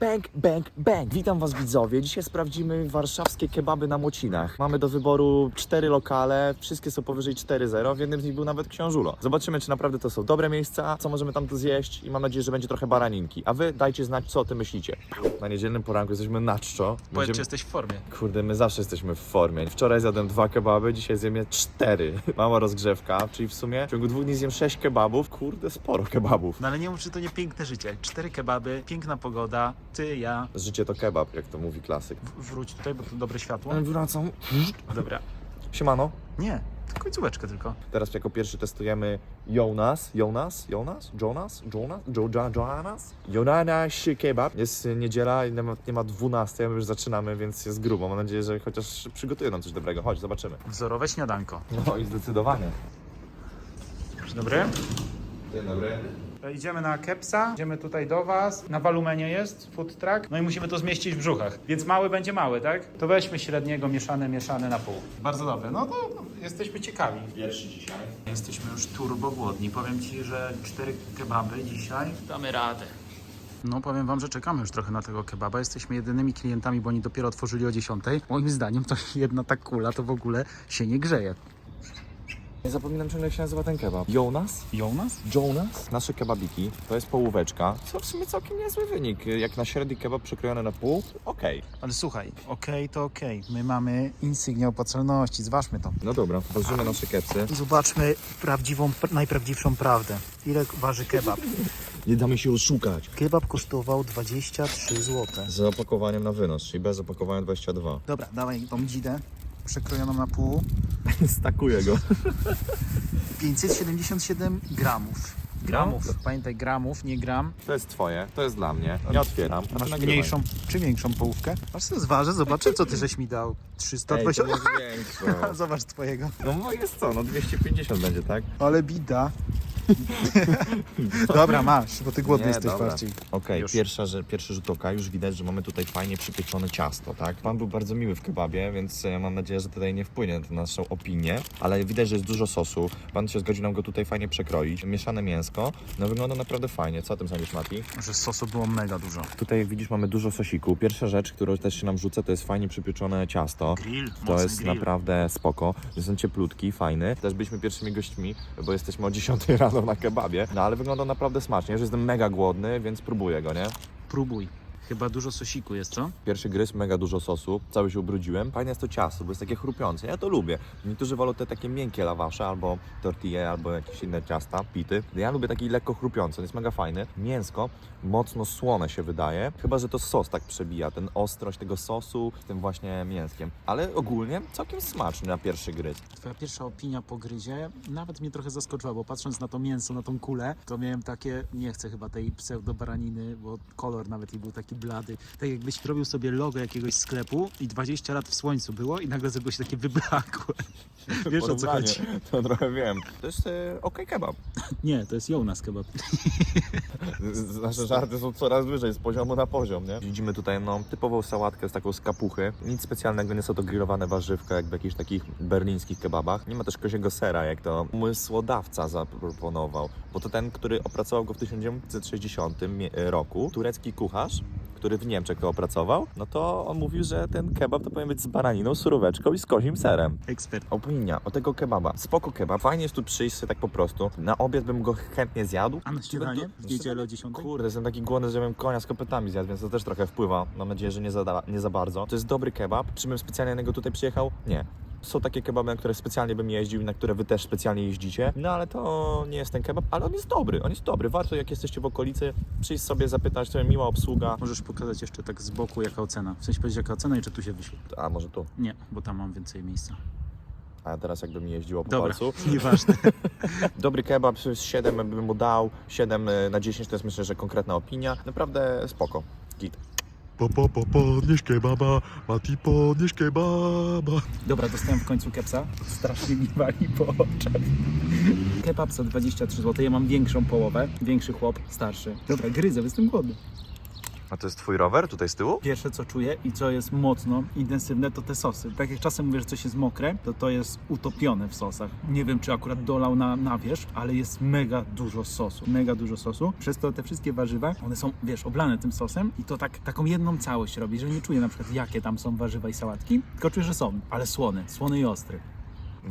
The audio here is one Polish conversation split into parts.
Bang, bang, bang! Witam Was widzowie. Dzisiaj sprawdzimy warszawskie kebaby na Młocinach. Mamy do wyboru cztery lokale, wszystkie są powyżej 4.0, w jednym z nich był nawet książulo. Zobaczymy, czy naprawdę to są dobre miejsca, co możemy tam tu zjeść i mam nadzieję, że będzie trochę baraninki. A Wy dajcie znać, co o tym myślicie. Na niedzielnym poranku jesteśmy na czczo. Powiedz, Będziemy- czy jesteś w formie. Kurde, my zawsze jesteśmy w formie. Wczoraj zjadłem dwa kebaby, dzisiaj zjem je cztery. Mała rozgrzewka, czyli w sumie w ciągu dwóch dni zjem sześć kebabów. Kurde, sporo kebabów. No ale nie mów, że to nie piękne życie. Cztery kebaby, piękna pogoda, ty, ja. Życie to kebab, jak to mówi klasyk. W- Wróć tutaj, bo to dobre światło. Wracam. Dobra. Siemano. Nie, końcóweczkę tylko. Teraz jako pierwszy testujemy Jonas. Jonas? Jonas? Jonas? Jonas? Jo, jo, Jonas? Jonas kebab. Jest niedziela i nie ma, nie ma 12, my już zaczynamy, więc jest grubo. Mam nadzieję, że chociaż przygotuję nam coś dobrego. Chodź, zobaczymy. Wzorowe śniadanko. No i zdecydowanie. Dzień dobry. Dzień dobry. E, Idziemy na Kepsa, idziemy tutaj do Was. Na Walumenie jest food truck. No i musimy to zmieścić w brzuchach. Więc mały będzie mały, tak? To weźmy średniego, mieszane, mieszane na pół. Bardzo dobre. No to jesteśmy ciekawi. Pierwszy dzisiaj. Jesteśmy już turbo głodni. Powiem Ci, że cztery kebaby dzisiaj damy radę. No powiem Wam, że czekamy już trochę na tego kebaba. Jesteśmy jedynymi klientami, bo oni dopiero otworzyli o 10. Moim zdaniem to jedna ta kula to w ogóle się nie grzeje. Nie zapominam ciągle, jak się nazywa ten kebab. Jonas? Jonas? Jonas? Nasze kebabiki. To jest połóweczka. Co w sumie całkiem niezły wynik. Jak na średni kebab przykrojony na pół, okej. Ale słuchaj, okej to okej. My mamy insygnia opłacalności, zważmy to. No dobra, ważymy nasze kepsy. Zobaczmy prawdziwą, najprawdziwszą prawdę. Ile waży kebab? Nie damy się oszukać. Kebab kosztował 23 zł. Z opakowaniem na wynos, czyli bez opakowania 22. Dobra, dawaj tą dzidę przekrojoną na pół. Stakuję go. 577 gramów. Gramów. Pamiętaj, gramów, nie gram. To jest twoje, to jest dla mnie. Nie otwieram. Masz Nagrywaj. mniejszą, czy większą połówkę? Aż sobie zważę, zobaczę, co ty żeś mi dał. Ej, 320. to jest. Zobacz twojego. No moje jest co, no 250 będzie, tak? Ale bida. Dobra, masz, bo ty głodny Nie, jesteś dobra. bardziej. Okej, Już. pierwsza, że, pierwszy rzut oka, już widać, że mamy tutaj fajnie przypieczone ciasto, tak? Pan był bardzo miły w kebabie, więc e, mam nadzieję, że tutaj nie wpłynie na naszą opinię, ale widać, że jest dużo sosu. Pan się zgodził nam go tutaj fajnie przekroić. Mieszane mięsko, no wygląda naprawdę fajnie. Co o tym sądzisz, Mati? Że sosu było mega dużo. Tutaj jak widzisz mamy dużo sosiku. Pierwsza rzecz, którą też się nam rzuca, to jest fajnie przypieczone ciasto. Grill, To mocny jest grill. naprawdę spoko. Jest on cieplutki, fajny. Też byliśmy pierwszymi gośćmi, bo jesteśmy o 10 rano na kebabie. No ale wygląda naprawdę smacznie. Już jestem mega głodny, więc próbuję go, nie? Próbuj. Chyba dużo sosiku jest, co? Pierwszy gryz, mega dużo sosu, cały się ubrudziłem. Fajne jest to ciasto, bo jest takie chrupiące. Ja to lubię. Niektórzy wolą te takie miękkie lawasze, albo tortille, albo jakieś inne ciasta, pity. Ja lubię taki lekko chrupiący, on jest mega fajny. Mięsko mocno słone się wydaje, chyba że to sos tak przebija, ten ostrość tego sosu z tym właśnie mięskiem. Ale ogólnie całkiem smaczny na pierwszy gryz. Twoja pierwsza opinia po gryzie nawet mnie trochę zaskoczyła, bo patrząc na to mięso, na tą kulę, to miałem takie, nie chcę chyba tej pseudo-baraniny, bo kolor nawet jej był taki blady. Tak jakbyś robił sobie logo jakiegoś sklepu i 20 lat w słońcu było i nagle zrobiło się takie wyblakłe. Wiesz o co chodzi? To trochę wiem. To jest e, okej kebab. Nie, to jest Jonas kebab. Z- Nasze żarty są coraz wyżej, z poziomu na poziom, nie? Widzimy tutaj no, typową sałatkę z taką z kapuchy. Nic specjalnego, nie są to grillowane warzywka, jak w jakichś takich berlińskich kebabach. Nie ma też koziego sera, jak to umysłodawca zaproponował. Bo to ten, który opracował go w 1960 mie- roku, turecki kucharz, który w Niemczech to opracował, no to on mówił, że ten kebab to powinien być z baraniną, suróweczką i z kozim serem. Ekspert. Opinia o tego kebaba. Spoko kebab, fajnie jest tu przyjść sobie tak po prostu. Na obiad bym go chętnie zjadł. A na śniadanie? W niedzielę o 10? Kurde, jestem taki głodny, że bym konia z kopytami zjadł, więc to też trochę wpływa. Mam nadzieję, że nie za, nie za bardzo. To jest dobry kebab. Czy bym specjalnie na niego tutaj przyjechał? Nie. Są takie kebaby, na które specjalnie bym jeździł i na które wy też specjalnie jeździcie. No ale to nie jest ten kebab, ale on jest dobry, on jest dobry. Warto jak jesteście w okolicy, przyjść sobie, zapytać, to miła obsługa. Możesz pokazać jeszcze tak z boku jaka ocena. W sensie powiedzieć jaka ocena i czy tu się wyśle. A może tu. Nie, bo tam mam więcej miejsca. A teraz jakbym jeździł po Dobra, palcu. nieważne. Dobry kebab, 7 bym mu dał, 7 na 10 to jest myślę, że konkretna opinia. Naprawdę spoko. Git. Po, po, po, podnieś kebaba, Mati, podnieś kebaba. Dobra, dostałem w końcu kepsa. Strasznie mi wali po oczach. Kebab za 23 zł. Ja mam większą połowę. Większy chłop, starszy. Dobra, gryzę, jestem głodny. A to jest twój rower tutaj z tyłu? Pierwsze co czuję i co jest mocno intensywne to te sosy. Tak jak czasem mówię, że coś jest mokre, to to jest utopione w sosach. Nie wiem czy akurat dolał na, na wierzch, ale jest mega dużo sosu. Mega dużo sosu. Przez to te wszystkie warzywa, one są, wiesz, oblane tym sosem i to tak, taką jedną całość robi, że nie czuję na przykład jakie tam są warzywa i sałatki, tylko czuję, że są, ale słone, słony i ostry.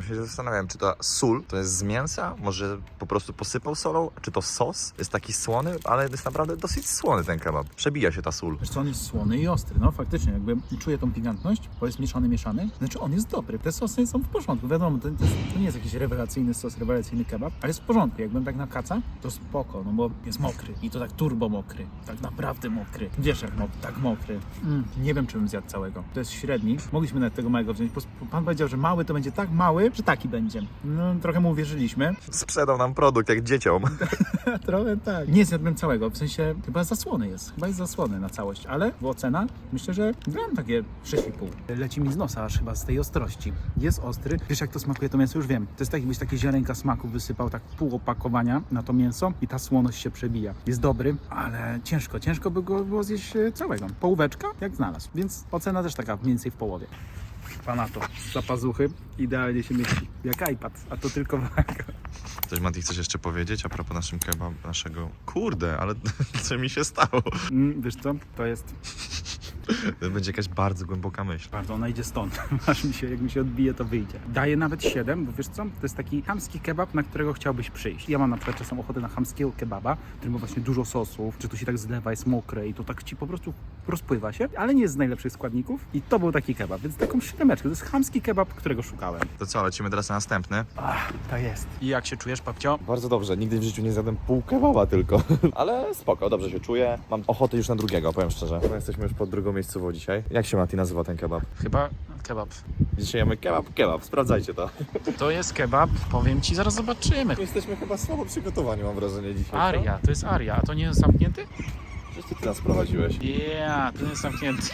Się zastanawiam, czy ta sól to jest z mięsa? Może po prostu posypał solą? Czy to sos? Jest taki słony, ale jest naprawdę dosyć słony ten kebab. Przebija się ta sól. Wiesz co, on jest słony i ostry, no faktycznie, jakby czuję tą pikantność, bo jest mieszany, mieszany, znaczy on jest dobry, te sosy są w porządku, wiadomo, to, to, to nie jest jakiś rewelacyjny sos, rewelacyjny kebab, ale jest w porządku, jakbym tak na kaca, to spoko, no bo jest mokry i to tak turbo mokry, tak naprawdę mokry, wiesz jak mokry, tak mokry, mm, nie wiem czy bym zjadł całego, to jest średni, mogliśmy nawet tego małego wziąć, pan powiedział, że mały to będzie tak mały, że taki będzie, no trochę mu uwierzyliśmy, Sprzedał nam produkt jak dzieciom. Trochę tak. Nie zjadłem całego, w sensie chyba zasłony jest. Chyba jest zasłony na całość, ale ocena myślę, że dam takie 6,5. Leci mi z nosa aż chyba z tej ostrości. Jest ostry. Wiesz jak to smakuje to mięso? Już wiem. To jest tak jakbyś takie ziarenka smaku wysypał tak pół opakowania na to mięso i ta słoność się przebija. Jest dobry, ale ciężko. Ciężko by go było zjeść e, całego. Połóweczka jak znalazł. Więc ocena też taka mniej więcej w połowie. Pana to za pazuchy idealnie się mieści. Jak iPad, a to tylko waga. Coś Mati chcesz jeszcze powiedzieć a propos naszym kebab, naszego... Kurde, ale co mi się stało? Mm, wiesz co? To jest To będzie jakaś bardzo głęboka myśl. Bardzo, ona idzie stąd. Aż mi się, jak mi się odbije, to wyjdzie. Daję nawet 7, bo wiesz co? To jest taki chamski kebab, na którego chciałbyś przyjść. Ja mam na przykład czasem ochotę na chamskiego kebaba, który ma właśnie dużo sosów, czy tu się tak zlewa, jest mokre i to tak ci po prostu rozpływa się, ale nie jest z najlepszych składników. I to był taki kebab, więc taką siódemeczkę. To jest chamski kebab, którego szukałem. To co, lecimy teraz na następny? Ach, to jest. I jak się czujesz, papcio? Bardzo dobrze, nigdy w życiu nie zjadłem pół kebaba tylko. Ale spoko, dobrze się czuję. Mam ochotę już na drugiego, powiem szczerze. No, jesteśmy już pod drugą miejscową dzisiaj. Jak się Mati nazywa ten kebab? Chyba kebab. Dzisiaj jemy kebab, kebab, sprawdzajcie to. To jest kebab, powiem ci, zaraz zobaczymy. Jesteśmy chyba słabo przygotowani, mam wrażenie dzisiaj. Aria, to jest Aria, a to nie jest zamknięty? Przecież ty nas prowadziłeś. Ja, to nie jest zamknięty.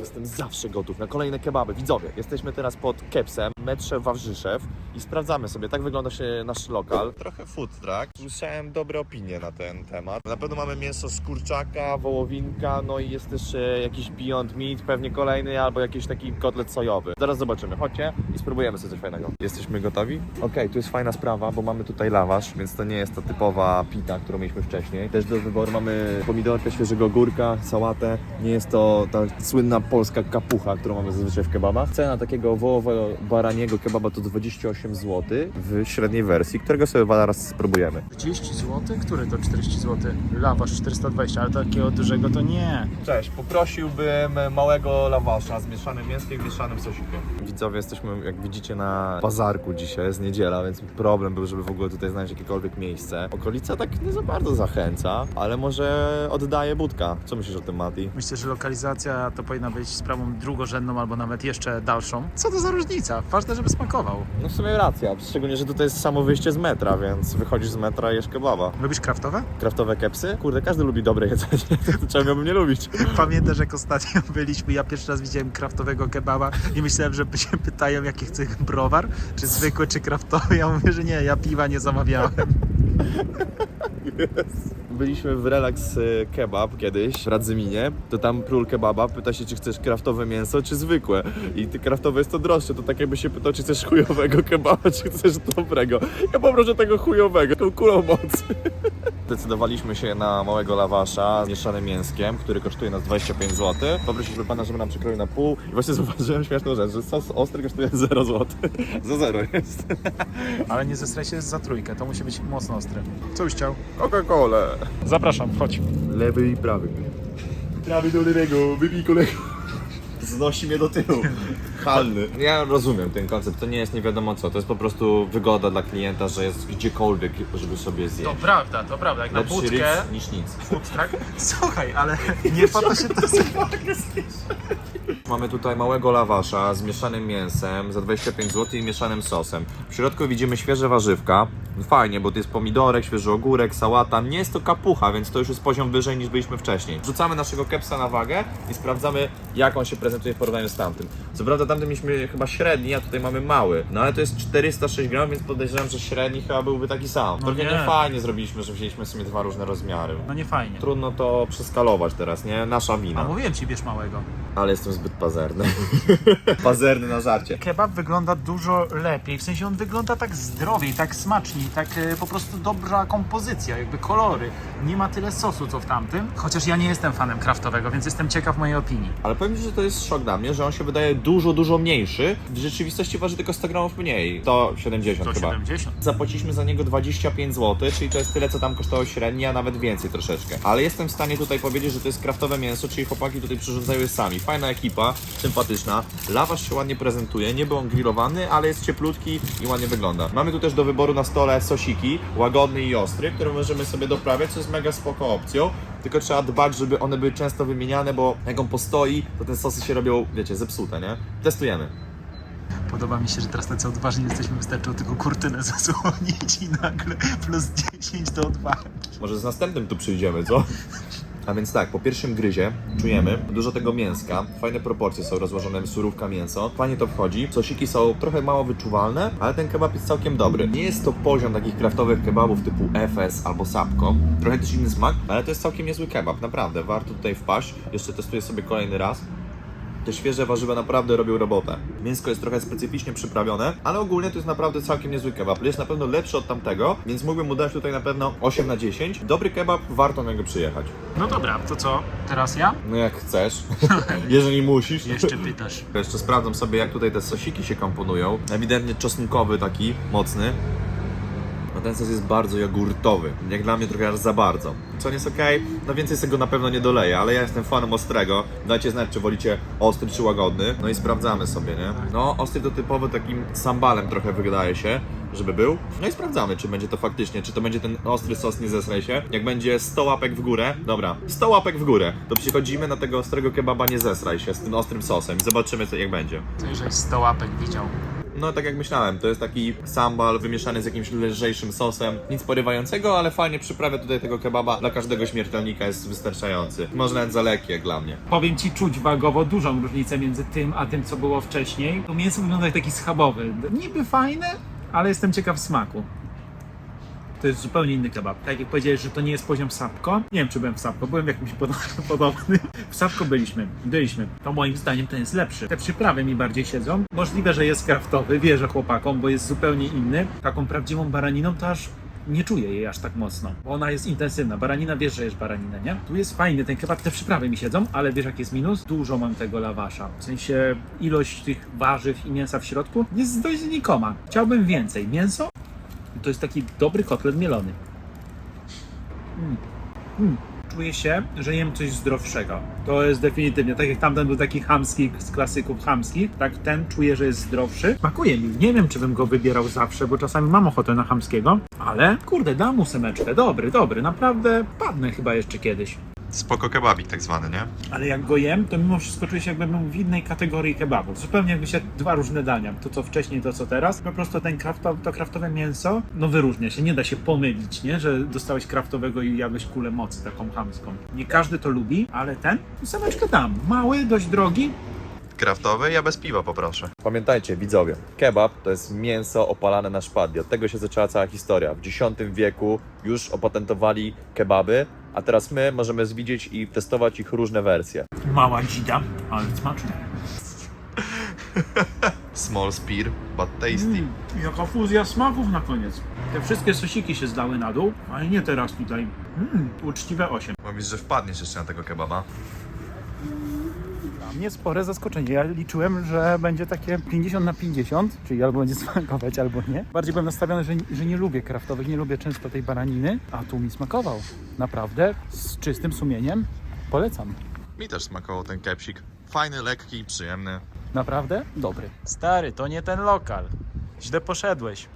Jestem zawsze gotów na kolejne kebaby. Widzowie, jesteśmy teraz pod Kepsem, metrze Wawrzyszew i sprawdzamy sobie, tak wygląda się nasz lokal. Trochę food truck. Słyszałem dobre opinie na ten temat. Na pewno mamy mięso z kurczaka, wołowinka, no i jest też e, jakiś Beyond Meat, pewnie kolejny, albo jakiś taki kotlet sojowy. Zaraz zobaczymy. Chodźcie i spróbujemy sobie coś fajnego. Jesteśmy gotowi? Okej, tu jest fajna sprawa, bo mamy tutaj lawasz, więc to nie jest ta typowa pita, którą mieliśmy wcześniej. Też do wyboru mamy pomidorkę, świeżego ogórka, sałatę. Nie jest to ta słynna polska kapucha, którą mamy zazwyczaj w kebabach. Cena takiego wołowo-baraniego kebaba to 28 zł w średniej wersji, którego sobie zaraz spróbujemy. 30 zł? Który to 40 zł? Lawasz 420, ale takiego dużego to nie. Cześć, poprosiłbym małego lawasza z mieszanym mięskiem i mieszanym sosikiem. Widzowie, jesteśmy jak widzicie na bazarku dzisiaj, jest niedziela, więc problem był, żeby w ogóle tutaj znaleźć jakiekolwiek miejsce. Okolica tak nie za bardzo zachęca, ale może oddaje budka. Co myślisz o tym, Mati? Myślę, że lokalizacja to powinna być sprawą drugorzędną albo nawet jeszcze dalszą. Co to za różnica? Ważne, żeby smakował. No w sumie racja, szczególnie, że tutaj jest samo wyjście z metra, więc wychodzisz z metra i jesz kebaba. Lubisz kraftowe? Kraftowe kepsy? Kurde, każdy lubi dobre jedzenie, to czemu miałbym nie lubić? Pamiętasz, jak ostatnio byliśmy, ja pierwszy raz widziałem kraftowego kebaba i myślałem, że się pytają, jaki chcę browar, czy zwykły, czy kraftowy. Ja mówię, że nie, ja piwa nie zamawiałem. Byliśmy w Relax e, Kebab kiedyś w Radzyminie, to tam król kebaba pyta się, czy chcesz kraftowe mięso, czy zwykłe. I ty kraftowe jest to droższe, to tak jakby się pytał, czy chcesz chujowego kebaba, czy chcesz dobrego. Ja poproszę tego chujowego, tą kulą mocy. Zdecydowaliśmy się na małego lawasza z mieszanym mięskiem, który kosztuje nas 25 zł. Poprosiliśmy pana, żeby nam przykroił na pół i właśnie zauważyłem śmieszną rzecz, że sos ostry kosztuje 0 zł. Za zero jest. Ale nie zestraj się za trójkę, to musi być mocno ostry. Co byś chciał? Coca-Cola. Zapraszam, chodź. Lewy i prawy. Prawy do lewego, wybij kolego. Znosi mnie do tyłu. Halny. Ja rozumiem ten koncept, to nie jest nie wiadomo co, to jest po prostu wygoda dla klienta, że jest gdziekolwiek, żeby sobie zjeść. To prawda, to prawda, jak na Lepszy budkę... ryc niż nic. Food truck? Słuchaj, ale nie po to się to... Mamy tutaj małego lawasza z mieszanym mięsem za 25 zł i mieszanym sosem. W środku widzimy świeże warzywka. Fajnie, bo to jest pomidorek, świeży ogórek, sałata. Nie jest to kapucha, więc to już jest poziom wyżej niż byliśmy wcześniej. Wrzucamy naszego kepsa na wagę i sprawdzamy, jak on się prezentuje w porównaniu z tamtym. Co prawda tamtym mieliśmy chyba średni, a tutaj mamy mały. No ale to jest 406 gram, więc podejrzewam, że średni chyba byłby taki sam. No Trochę nie. nie fajnie zrobiliśmy, że wzięliśmy w sumie dwa różne rozmiary. No nie fajnie. Trudno to przeskalować teraz, nie? Nasza A wina. mówiłem ci, bierz małego. Ale jestem zbyt pazerny. pazerny na żarcie. Kebab wygląda dużo lepiej, w sensie on wygląda tak zdrowiej, tak smaczniej, tak e, po prostu dobra kompozycja, jakby kolory. Nie ma tyle sosu co w tamtym, chociaż ja nie jestem fanem kraftowego, więc jestem ciekaw mojej opinii. Ale powiem Ci, że to jest szok dla mnie, że on się wydaje dużo, dużo mniejszy. W rzeczywistości waży tylko 100 gramów mniej. To 70 chyba. 170. Zapłaciliśmy za niego 25 zł, czyli to jest tyle, co tam kosztowało średnie, a nawet więcej troszeczkę. Ale jestem w stanie tutaj powiedzieć, że to jest kraftowe mięso, czyli chłopaki tutaj przyrządzają je sami. Fajna ekipa, sympatyczna. Lawasz się ładnie prezentuje, nie był on grillowany, ale jest cieplutki i ładnie wygląda. Mamy tu też do wyboru na stole sosiki, łagodny i ostry, które możemy sobie doprawiać, co jest mega spoko opcją. Tylko trzeba dbać, żeby one były często wymieniane, bo jak on postoi, to te sosy się robią, wiecie, zepsute, nie? Testujemy. Podoba mi się, że teraz tacy odważni jesteśmy, wystarczyło tylko kurtynę zasłonić i nagle plus 10 do odwagi. Może z następnym tu przyjdziemy, co? A więc tak, po pierwszym gryzie czujemy dużo tego mięska, fajne proporcje są rozłożone, surówka, mięso, fajnie to wchodzi, sosiki są trochę mało wyczuwalne, ale ten kebab jest całkiem dobry. Nie jest to poziom takich kraftowych kebabów typu FS albo Sapko, trochę też inny smak, ale to jest całkiem niezły kebab, naprawdę, warto tutaj wpaść, jeszcze testuję sobie kolejny raz. Te świeże warzywa naprawdę robią robotę. Mięsko jest trochę specyficznie przyprawione, ale ogólnie to jest naprawdę całkiem niezły kebab. Jest na pewno lepszy od tamtego, więc mógłbym mu dać tutaj na pewno 8 na 10. Dobry kebab, warto na niego przyjechać. No dobra, to co? Teraz ja? No jak chcesz, jeżeli musisz. Jeszcze pytasz. Jeszcze sprawdzam sobie, jak tutaj te sosiki się komponują. Ewidentnie czosnkowy taki, mocny. No ten sos jest bardzo jogurtowy. Jak dla mnie trochę aż za bardzo. Co nie jest okej, no więcej z tego na pewno nie doleję, ale ja jestem fanem ostrego. Dajcie znać, czy wolicie ostry czy łagodny. No i sprawdzamy sobie, nie? No, ostry to typowy takim sambalem trochę wydaje się, żeby był. No i sprawdzamy, czy będzie to faktycznie, czy to będzie ten ostry sos nie zesraj się. Jak będzie 100 łapek w górę, dobra, 100 łapek w górę, to przychodzimy na tego ostrego kebaba nie zesraj się z tym ostrym sosem. Zobaczymy, co jak będzie. Żeś 100 łapek widział? No tak jak myślałem, to jest taki sambal wymieszany z jakimś lżejszym sosem. Nic porywającego, ale fajnie przyprawia tutaj tego kebaba. Dla każdego śmiertelnika jest wystarczający. Może nawet za lekki jak dla mnie. Powiem ci, czuć wagowo dużą różnicę między tym, a tym, co było wcześniej. To mięso wygląda jak taki schabowy. Niby fajne, ale jestem ciekaw smaku. To jest zupełnie inny kebab. Tak jak powiedziałeś, że to nie jest poziom Sapko. Nie wiem, czy byłem w Sapko. Byłem w jakimś pod- podobnym. W Sapko byliśmy. Byliśmy. To moim zdaniem ten jest lepszy. Te przyprawy mi bardziej siedzą. Możliwe, że jest kraftowy. Wierzę chłopakom, bo jest zupełnie inny. Taką prawdziwą baraniną to aż nie czuję jej aż tak mocno, bo ona jest intensywna. Baranina wiesz, że jest baraninę, nie? Tu jest fajny ten kebab, te przyprawy mi siedzą, ale wiesz jaki jest minus? Dużo mam tego lawasza. W sensie ilość tych warzyw i mięsa w środku jest dość znikoma. Chciałbym więcej. Mięso to jest taki dobry kotlet mielony. Mm. Mm. Czuję się, że jem coś zdrowszego. To jest definitywnie, tak jak tamten był taki chamski z klasyków chamskich, tak ten czuję, że jest zdrowszy. Smakuje mi. Nie wiem, czy bym go wybierał zawsze, bo czasami mam ochotę na chamskiego, ale kurde, dam mu semeczkę. Dobry, dobry, naprawdę padnę chyba jeszcze kiedyś. Spoko kebabik tak zwany, nie? Ale jak go jem, to mimo wszystko czuję się jakbym był w innej kategorii kebabów. Zupełnie jakby się dwa różne dania. To co wcześniej, to co teraz. Po prostu ten krafto, to kraftowe mięso, no wyróżnia się. Nie da się pomylić, nie? Że dostałeś kraftowego i jadłeś kulę mocy taką chamską. Nie każdy to lubi, ale ten sameczkę dam. Mały, dość drogi. Kraftowy, ja bez piwa poproszę. Pamiętajcie, widzowie, kebab to jest mięso opalane na szpadli. Od tego się zaczęła cała historia. W X wieku już opatentowali kebaby, a teraz my możemy zwidzieć i testować ich różne wersje. Mała dzida, ale smaczne. Small spear, but tasty. Mm, jaka fuzja smaków na koniec. Te wszystkie sosiki się zdały na dół, ale nie teraz tutaj. Mm, uczciwe 8. Mówisz, że wpadniesz jeszcze na tego kebaba. Dla mnie spore zaskoczenie. Ja liczyłem, że będzie takie 50 na 50, czyli albo będzie smakować, albo nie. Bardziej byłem nastawiony, że, że nie lubię kraftowych, nie lubię często tej baraniny, a tu mi smakował. Naprawdę, z czystym sumieniem polecam. Mi też smakował ten kepsik. Fajny, lekki przyjemny. Naprawdę dobry. Stary, to nie ten lokal. Źle poszedłeś.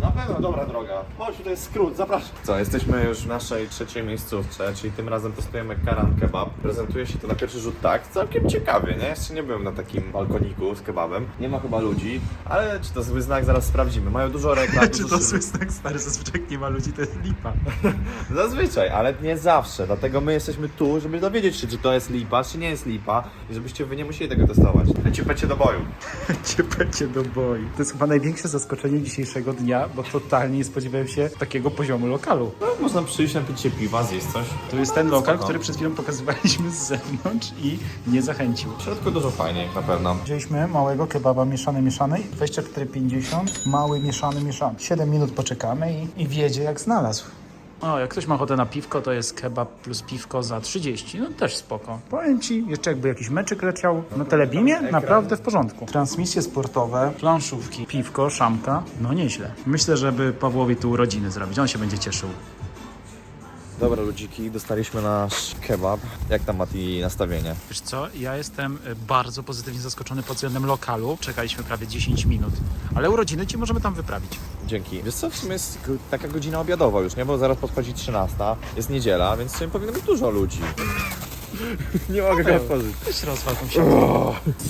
Na pewno dobra droga. Chodź, to jest skrót, zapraszam. Co, jesteśmy już w naszej trzeciej miejscówce, czyli tym razem testujemy karan kebab. Prezentuje się to na pierwszy rzut tak, całkiem ciekawie, nie? Jeszcze nie byłem na takim balkoniku z kebabem. Nie ma chyba ludzi, ale czy to zły znak, zaraz sprawdzimy. Mają dużo reklam. Czy dużo to zły znak stary, zazwyczaj nie ma ludzi, to jest lipa. Zazwyczaj, ale nie zawsze. Dlatego my jesteśmy tu, żeby dowiedzieć się, czy to jest lipa, czy nie jest lipa i żebyście wy nie musieli tego testować. Leci pecie do boju. Ciepecie do boju. To jest chyba największe zaskoczenie dzisiejszego dnia, bo totalnie nie spodziewałem się takiego poziomu lokalu. No, można przyjść, napić się piwa, zjeść coś. To jest ten lokal, Spoko. który przed chwilą pokazywaliśmy z zewnątrz i nie zachęcił. W środku dużo fajniej, na pewno. Wzięliśmy małego kebaba mieszany, mieszany, 24,50, mały mieszany, mieszany. 7 minut poczekamy i, i wiedzie jak znalazł. O, jak ktoś ma ochotę na piwko, to jest kebab plus piwko za 30. No też spoko. Powiem Ci, jeszcze jakby jakiś meczyk leciał na telebimie, naprawdę w porządku. Transmisje sportowe, planszówki, piwko, szamka, no nieźle. Myślę, żeby Pawłowi tu urodziny zrobić, on się będzie cieszył. Dobra ludziki, dostaliśmy nasz kebab. Jak tam Mati nastawienie? Wiesz co, ja jestem bardzo pozytywnie zaskoczony pod względem lokalu. Czekaliśmy prawie 10 minut, ale urodziny Ci możemy tam wyprawić. Dzięki. Wiesz co, w sumie jest taka godzina obiadowa już, nie? Bo zaraz podchodzi 13, jest niedziela, więc w sumie powinno być dużo ludzi. nie mogę go otworzyć. Weź rozwal tą się.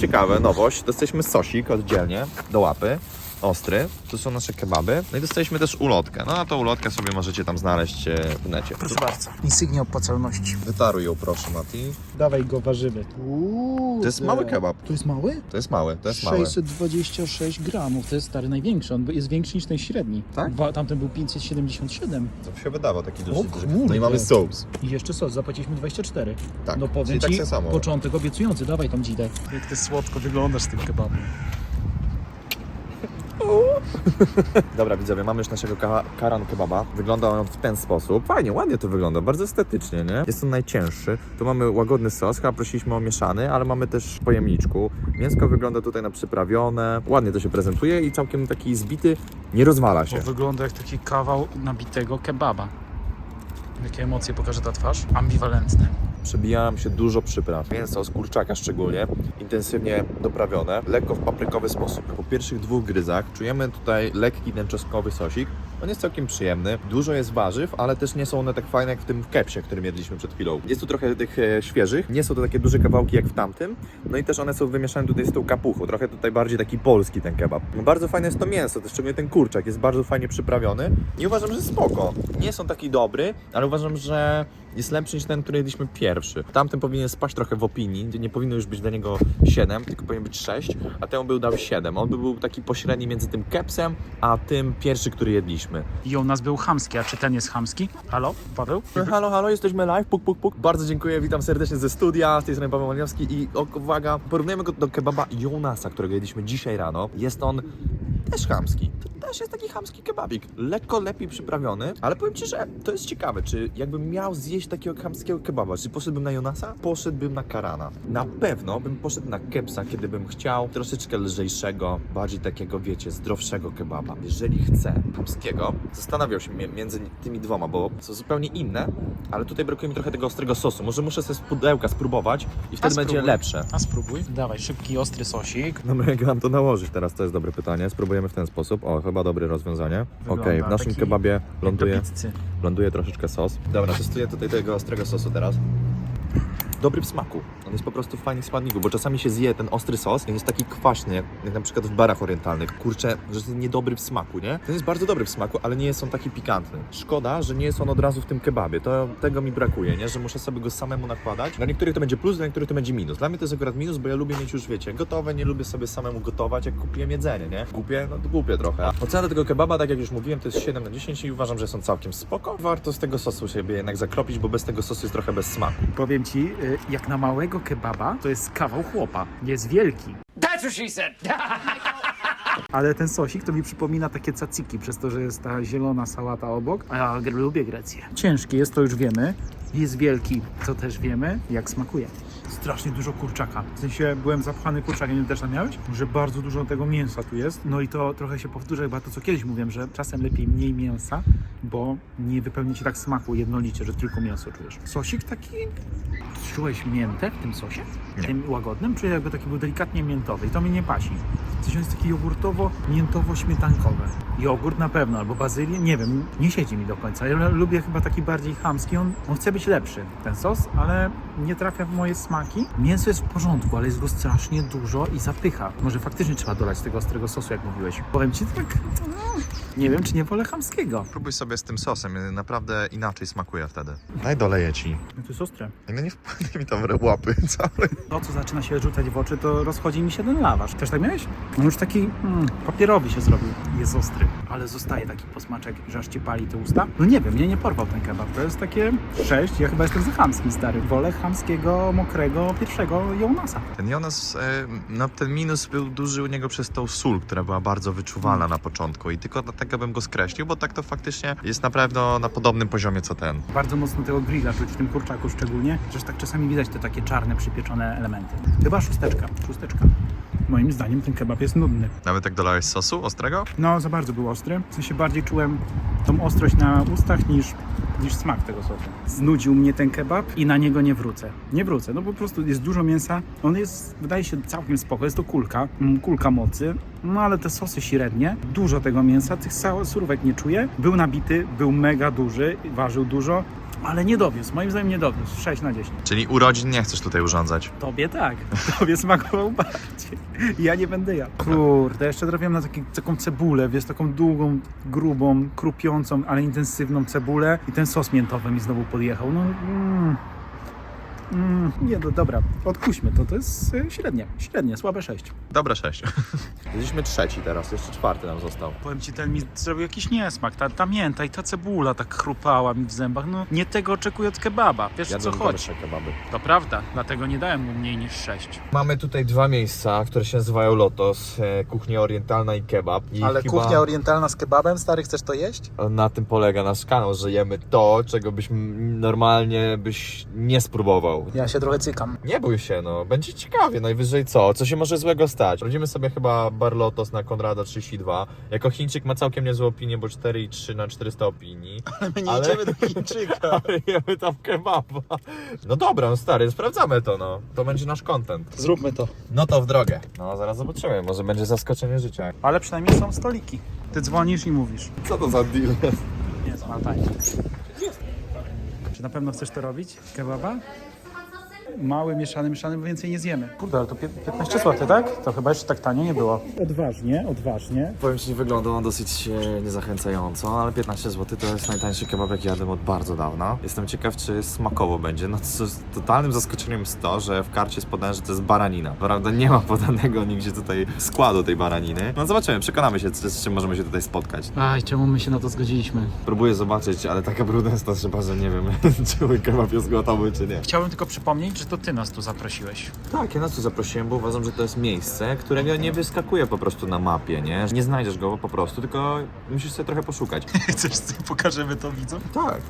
Ciekawe, nowość. Dostaliśmy sosik oddzielnie do łapy. Ostry, to są nasze kebaby. No i dostaliśmy też ulotkę. No a tą ulotkę sobie możecie tam znaleźć e, w necie. Proszę bardzo. Insygnia opłacalności. Wytaruj ją proszę Mati. Dawaj go ważywy. Uuu, To jest mały kebab. To jest mały? To jest mały, to jest mały. 626 gramów. To jest stary największy. On jest większy niż ten średni. Tak? Wa- Tamten był 577. To się wydawał taki duży. No i mamy sos. I jeszcze sos. Zapłaciliśmy 24. Tak, No powiem czyli tak ci, się samo. początek obiecujący. Dawaj tą dzidę. Jak ty słodko wyglądasz z tym kebabem. Dobra widzowie, mamy już naszego ka karan kebaba. Wygląda on w ten sposób. Fajnie, ładnie to wygląda, bardzo estetycznie, nie? Jest on najcięższy. Tu mamy łagodny sos, chyba prosiliśmy o mieszany, ale mamy też w pojemniczku. Mięsko wygląda tutaj na przyprawione. Ładnie to się prezentuje i całkiem taki zbity, nie rozwala się. Bo wygląda jak taki kawał nabitego kebaba. Jakie emocje pokaże ta twarz? Ambiwalentne. Przebijałem się dużo przypraw. Mięso z kurczaka szczególnie, intensywnie doprawione, lekko w paprykowy sposób. Po pierwszych dwóch gryzach czujemy tutaj lekki ten czosnkowy sosik. On jest całkiem przyjemny. Dużo jest warzyw, ale też nie są one tak fajne jak w tym kepsie, który jedliśmy przed chwilą. Jest tu trochę tych e, świeżych. Nie są to takie duże kawałki jak w tamtym. No i też one są wymieszane tutaj z tą kapuchą. Trochę tutaj bardziej taki polski ten kebab. No bardzo fajne jest to mięso, szczególnie ten kurczak. Jest bardzo fajnie przyprawiony. I uważam, że spoko. Nie są taki dobry, ale uważam, że jest lepszy niż ten, który jedliśmy pierwszy. Tamten powinien spaść trochę w opinii, nie powinno już być dla niego 7, tylko powinien być 6, a ten był dał 7. On by był taki pośredni między tym kepsem, a tym pierwszy, który jedliśmy. I u nas był chamski, a czy ten jest chamski? Halo, Paweł? Halo, halo, jesteśmy live, puk, puk, puk. Bardzo dziękuję, witam serdecznie ze studia, z tej strony Paweł Maliowski i o, uwaga, porównujemy go do kebaba Jonasa, którego jedliśmy dzisiaj rano. Jest on też chamski. To też jest taki chamski kebabik. Lekko lepiej przyprawiony, ale powiem Ci, że to jest ciekawe, czy jakbym miał zjeść takiego chamskiego kebaba, czy poszedłbym na Jonasa? Poszedłbym na Karana. Na pewno bym poszedł na kepsa, kiedy bym chciał troszeczkę lżejszego, bardziej takiego, wiecie, zdrowszego kebaba. Jeżeli chcę chamskiego, zastanawiał się mi- między tymi dwoma, bo są zupełnie inne, ale tutaj brakuje mi trochę tego ostrego sosu. Może muszę sobie z pudełka spróbować i wtedy będzie lepsze. A spróbuj. Dawaj, szybki, ostry sosik. Dobra, jak mam to nałożyć teraz? To jest dobre pytanie. Spróbujemy w ten sposób. O, chyba dobre rozwiązanie. Okej, Wygląda w naszym taki kebabie ląduje, ląduje troszeczkę sos. Dobra, testuję tutaj tego ostrego sosu teraz. Dobry w smaku. On jest po prostu w fajnym składniku, bo czasami się zje ten ostry sos i jest taki kwaśny, jak, na przykład w barach orientalnych. Kurczę, że jest niedobry w smaku, nie? Ten jest bardzo dobry w smaku, ale nie jest on taki pikantny. Szkoda, że nie jest on od razu w tym kebabie. To tego mi brakuje, nie? Że muszę sobie go samemu nakładać. Dla niektórych to będzie plus, dla niektórych to będzie minus. Dla mnie to jest akurat minus, bo ja lubię mieć już, wiecie, gotowe, nie lubię sobie samemu gotować, jak kupiłem jedzenie, nie? Głupie? No to głupie trochę. Ocena tego kebaba, tak jak już mówiłem, to jest 7 na 10 i uważam, że są całkiem spoko. Warto z tego sosu sobie jednak zakropić, bo bez tego sosu jest trochę bez smaku. Powiem ci, y, jak na małego kebaba, to jest kawał chłopa. Jest wielki. That's what she said. Ale ten sosik to mi przypomina takie caciki, przez to, że jest ta zielona sałata obok. A ja lubię Grecję. Ciężki jest, to już wiemy. Jest wielki, to też wiemy, jak smakuje. Strasznie dużo kurczaka. W sensie byłem zapchany kurczakiem, nie też tam miałeś? Że bardzo dużo tego mięsa tu jest. No i to trochę się powtórzę chyba to, co kiedyś mówiłem, że czasem lepiej mniej mięsa, bo nie wypełni ci tak smaku jednolicie, że tylko mięso czujesz. Sosik taki... Czułeś miętę w tym sosie? Nie. Tym łagodnym? Czy jakby taki był delikatnie miętowy? I to mi nie pasi. W sensie jest taki jogurtowo-miętowo-śmietankowy. Jogurt na pewno, albo bazylię, nie wiem, nie siedzi mi do końca. Ja lubię chyba taki bardziej chamski, on, on chce być lepszy, ten sos, ale nie trafia w moje smaki. Mięso jest w porządku, ale jest go strasznie dużo i zapycha. Może faktycznie trzeba dolać tego ostrego sosu, jak mówiłeś. Powiem Ci tak, nie wiem, czy nie wolę chamskiego. Próbuj sobie z tym sosem, naprawdę inaczej smakuje wtedy. Daj doleję ci. No to jest ostre. No nie wpadnie mi tam w łapy całe. To, co zaczyna się rzucać w oczy, to rozchodzi mi się ten lawasz. Też tak miałeś? On już taki mm, papierowy się zrobił. Jest ostry, ale zostaje taki posmaczek, że aż ci pali te usta. No nie wiem, mnie nie porwał ten kebab. To jest takie 6. Ja chyba jestem za chamski, stary. Wolę chamskiego, mokrego, pierwszego Jonasa. Ten Jonas, e, no ten minus był duży u niego przez tą sól, która była bardzo wyczuwalna na początku i tylko dlatego bym go skreślił, bo tak to faktycznie jest naprawdę na podobnym poziomie co ten. Bardzo mocno tego grilla czuć w tym kurczaku szczególnie, że tak czasami widać te takie czarne, przypieczone elementy. Chyba szósteczka, szósteczka. Moim zdaniem ten kebab jest nudny. Nawet jak dolałeś sosu ostrego? No, za bardzo był ostry. W sensie bardziej czułem tą ostrość na ustach niż, niż smak tego sosu. Znudził mnie ten kebab i na niego nie wrócę. Nie wrócę, no po prostu jest dużo mięsa. On jest, wydaje się, całkiem spoko. Jest to kulka, kulka mocy. No ale te sosy średnie, dużo tego mięsa, tych surówek nie czuję. Był nabity, był mega duży, ważył dużo, ale nie dowiózł. Moim zdaniem nie dowiózł. 6 na 10. Czyli urodzin nie chcesz tutaj urządzać. Tobie tak. Tobie smakował bardziej. Ja nie będę ja. Kurde, jeszcze trafiłem na taki, taką cebulę, wiesz, taką długą, grubą, krupiącą, ale intensywną cebulę i ten sos miętowy mi znowu podjechał. No, mm, mm, nie, no dobra, odpuśćmy to, to jest y, średnie, średnie, słabe 6. Dobra, sześć. Jesteśmy trzeci teraz, jeszcze czwarty nam został. Powiem Ci, ten mi zrobił jakiś niesmak, ta, ta mięta i ta cebula tak chrupała mi w zębach, no nie tego oczekuję od kebaba, wiesz o co chodzi. kebaby. To prawda, dlatego nie dałem mu mniej niż 6. Mamy tutaj dwa miejsca, które się nazywają Lotos, e, kuchnia orientalna i kebab. I Ale chyba kuchnia orientalna z kebabem, stary, chcesz to jeść? Na tym polega nasz kanał, że jemy to, czego byś m- normalnie byś nie spróbował. Ja się trochę cykam. Nie bój się, no. Będzie ciekawie, najwyżej co? Co się może złego stać? Rodzimy sobie chyba bar Lotos na Konrada 32. Jako Chińczyk ma całkiem niezłą opinię, bo 4,3 na 400 opinii. Ale my nie Ale- idziemy do Chińczyka. Ale jemy tam kebaba. No dobra, no stary, sprawdzamy to, no. To będzie nasz content. Zróbmy to. No to w drogę. No, zaraz zobaczymy. Może będzie zaskoczenie życia. Ale przynajmniej są stoliki. Ty dzwonisz i mówisz. Co to za deal jest? Nie, fajnie. Czy na pewno chcesz to robić? Kebaba? Mały, mieszany, mieszany, bo więcej nie zjemy. Kurde, ale to pie- 15 zł, tak? To chyba jeszcze tak tanio nie było. Odważnie, odważnie. Powiem Ci, wygląda on dosyć e, niezachęcająco, ale 15 zł to jest najtańszy kebab, jaki jadłem od bardzo dawna. Jestem ciekaw, czy smakowo będzie. No co, totalnym zaskoczeniem jest to, że w karcie jest podane, że to jest baranina. Prawda, nie ma podanego nigdzie tutaj składu tej baraniny. No zobaczymy, przekonamy się, z z czym możemy się tutaj spotkać. Aj, czemu my się na to zgodziliśmy? Próbuję zobaczyć, ale taka brudna jest ta szyba, że nie wiem, czy mój kebab jest gotowy, czy nie. Chciałbym tylko przypomnieć, że to ty nas tu zaprosiłeś. Tak, ja nas tu zaprosiłem, bo uważam, że to jest miejsce, którego nie wyskakuje po prostu na mapie, nie? Nie znajdziesz go po prostu, tylko musisz sobie trochę poszukać. Chcesz, że pokażemy to widzom? Tak.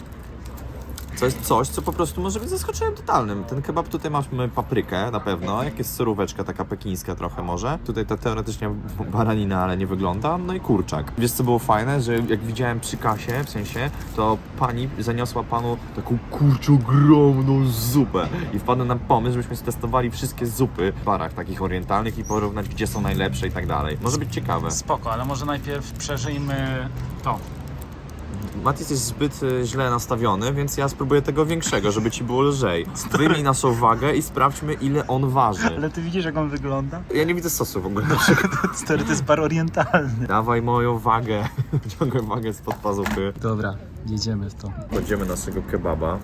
To jest coś, co po prostu może być zaskoczeniem totalnym. Ten kebab tutaj mamy paprykę na pewno, jak jest suróweczka taka pekińska trochę może. Tutaj ta teoretycznie baranina, ale nie wygląda. No i kurczak. Wiesz co było fajne, że jak widziałem przy kasie, w sensie, to pani zaniosła panu taką kurczę ogromną zupę. I wpadł nam pomysł, żebyśmy stestowali wszystkie zupy w barach takich orientalnych i porównać, gdzie są najlepsze i tak dalej. Może być ciekawe. Spoko, ale może najpierw przeżyjmy to. Matis jest zbyt y, źle nastawiony, więc ja spróbuję tego większego, żeby ci było lżej. Wyjmij naszą wagę i sprawdźmy, ile on waży. Ale ty widzisz, jak on wygląda? Ja nie widzę sosu w ogóle. Stary, to jest bar orientalny. Dawaj moją wagę. Ciągłe wagę spod pazuchy. Dobra, jedziemy w to. Kładziemy naszego kebaba.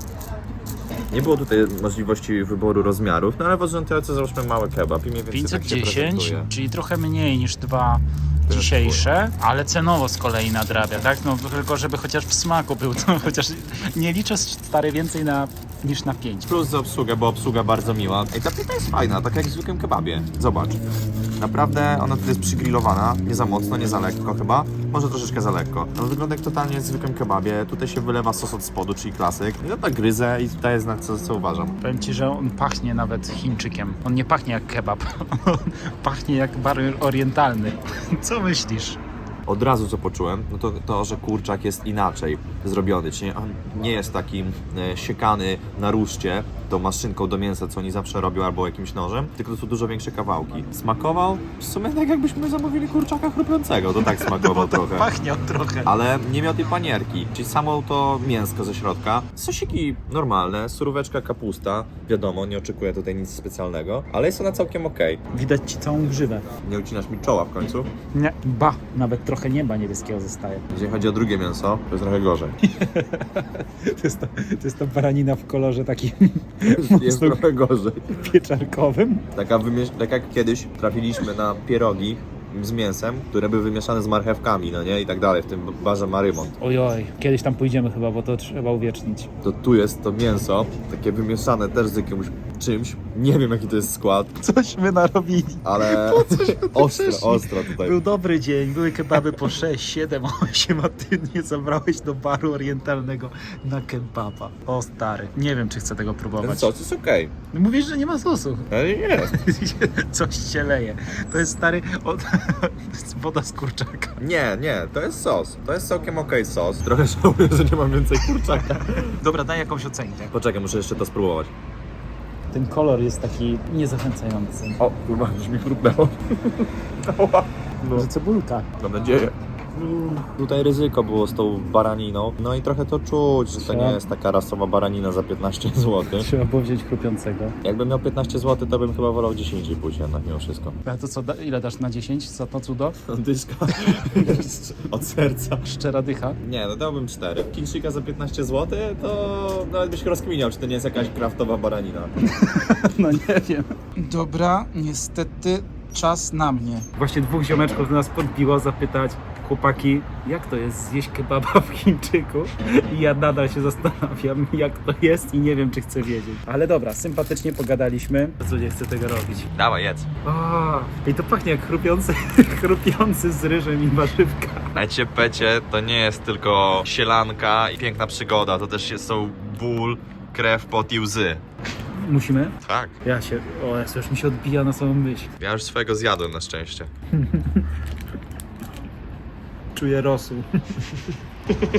Nie było tutaj możliwości wyboru rozmiarów, no ale ważące załóżmy mały kebab i mniej więcej tak się 510, prezentuje. czyli trochę mniej niż dwa dzisiejsze, ale cenowo z kolei nadrabia, tak? No tylko żeby chociaż w smaku był, to chociaż nie liczę stary więcej na niż na 5. Plus za obsługę, bo obsługa bardzo miła. Ej, ta pita jest fajna, tak jak w zwykłym kebabie. Zobacz. Naprawdę ona tutaj jest przygrillowana, nie za mocno, nie za lekko chyba, może troszeczkę za lekko. No wygląda jak totalnie jak w zwykłym kebabie, tutaj się wylewa sos od spodu, czyli klasyk. I ja tak gryzę i tutaj jest znak, co, co uważam. Powiem Ci, że on pachnie nawet Chińczykiem. On nie pachnie jak kebab. On pachnie jak bar orientalny. Co myślisz? Od razu co poczułem, no to to, że kurczak jest inaczej zrobiony, czyli on nie jest taki e, siekany na ruszcie, tą maszynką do mięsa, co oni zawsze robią, albo jakimś nożem, tylko to są dużo większe kawałki. Smakował w sumie tak jakbyśmy zamówili kurczaka chrupiącego, to tak smakował trochę. Pachnie on trochę. Ale nie miał tej panierki, czyli samo to mięsko ze środka. Sosiki normalne, suróweczka, kapusta, wiadomo, nie oczekuję tutaj nic specjalnego, ale jest ona całkiem okej. Widać Ci całą grzywę. Nie ucinasz mi czoła w końcu. Nie, ba, nawet trochę nieba niebieskiego zostaje. Jeżeli chodzi o drugie mięso, to jest trochę gorzej. To jest ta, to jest ta baranina w kolorze takim Jest trochę gorzej. pieczarkowym. Taka wymiesz- tak jak kiedyś trafiliśmy na pierogi z mięsem, które były wymieszane z marchewkami, no nie? I tak dalej, w tym barze Marymont. Ojoj, kiedyś tam pójdziemy chyba, bo to trzeba uwiecznić. To tu jest to mięso, takie wymieszane też z jakimś czymś. Nie wiem jaki to jest skład, Coś my narobili. ale ostro, ostro tutaj. Był dobry dzień, były kebaby po 6, 7, 8, a ty mnie zabrałeś do baru orientalnego na kebaba. O stary, nie wiem czy chcę tego Ten próbować. sos jest okej, Mówisz, że nie ma sosu. ale jest. Coś się leje. To jest stary od... woda z kurczaka. Nie, nie, to jest sos. To jest całkiem okej sos. Trochę żałuję, że nie mam więcej kurczaka. Dobra, daj jakąś ocenkę. Poczekaj, muszę jeszcze to spróbować. Ten kolor jest taki niezachęcający. O, kurwa, już mi chrupnęło. No. Że cebulka. Mam nadzieję. Tutaj ryzyko było z tą baraniną. No i trochę to czuć, że to nie jest taka rasowa baranina za 15 zł. Trzeba było wziąć chrupiącego. Jakbym miał 15 zł, to bym chyba wolał 10 pójść jednak mimo wszystko. A to co, da, ile dasz na 10 za to cudo? Dyszka od serca. Szczera dycha. Nie, no dałbym 4. Chińczyka za 15 zł, to nawet byś rozkminiał, czy to nie jest jakaś kraftowa baranina. No nie wiem. Dobra, niestety czas na mnie. Właśnie dwóch ziomeczków do nas podbiło zapytać chłopaki, jak to jest zjeść kebaba w Chińczyku? I ja nadal się zastanawiam, jak to jest i nie wiem, czy chcę wiedzieć. Ale dobra, sympatycznie pogadaliśmy. Co nie chcę tego robić. Dawaj, jedz. O, I to pachnie jak chrupiący, chrupiący z ryżem i warzywka. Ecie pecie to nie jest tylko sielanka i piękna przygoda, to też jest, są ból, krew, pot i łzy. Musimy? Tak. Ja się, o Jezu, już mi się odbija na samą myśl. Ja już swojego zjadłem na szczęście. Czuję rosół.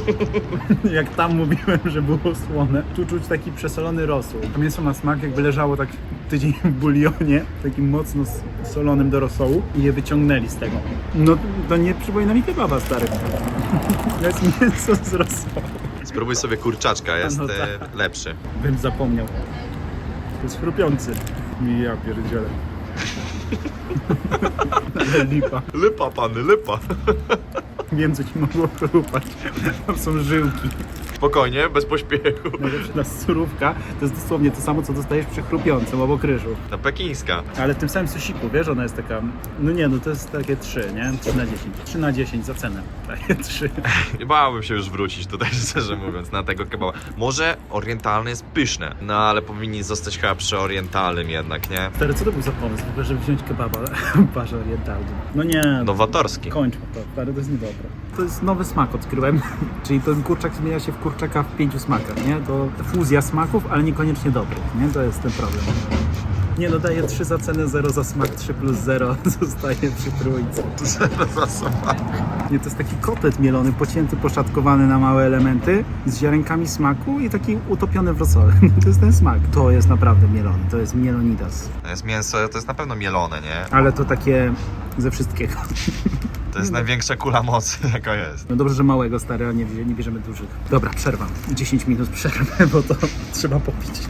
Jak tam mówiłem, że było słone, tu czuć taki przesolony rosół. A mięso ma smak jakby leżało tak tydzień w bulionie, takim mocno solonym do rosołu i je wyciągnęli z tego. No to nie przypomina mi kebaba stary. To jest mięso z rosołu. Spróbuj sobie kurczaczka, jest No e, tak. lepszy. Bym zapomniał. To jest chrupiący. Ja pierdzielę. Ale lipa. Lypa, pany, lypa. Wiem, co ci mogło chrupać. Spokojnie, bez pośpiechu. Najlepsza surówka to jest dosłownie to samo, co dostajesz przy chrupiącym obok ryżu. No pekińska. Ale w tym samym susiku, wiesz, ona jest taka... No nie, no to jest takie 3, nie? 3 na 10. 3 na 10 za cenę. Daję 3. Nie bałbym się już wrócić tutaj, szczerze mówiąc, na tego kebaba. Może orientalny jest pyszne, no ale powinni zostać chyba przy orientalnym jednak, nie? Stary, co to był za pomysł w ogóle, żeby wziąć kebaba w barze orientalnym? No nie, Nowatorski. kończmy to, stary, to jest niedobre. To jest nowy smak odkryłem, czyli ten kurczak zmienia się w kurczaka w pięciu smakach, nie? To fuzja smaków, ale niekoniecznie dobrych, nie? To jest ten problem. Nie no, daję 3 za cenę, 0 za smak, 3 plus 0 zostaje przy trójce. Nie, to jest taki kotlet mielony, pocięty, poszatkowany na małe elementy z ziarenkami smaku i taki utopiony w rosole. To jest ten smak. To jest naprawdę mielony, to jest mielonidas. To jest mięso, to jest na pewno mielone, nie? Ale to takie ze wszystkiego. To jest największa kula mocy, jaka jest. No dobrze, że małego, stary, a nie, nie bierzemy dużych. Dobra, przerwa. 10 minut przerwy, bo to trzeba popić.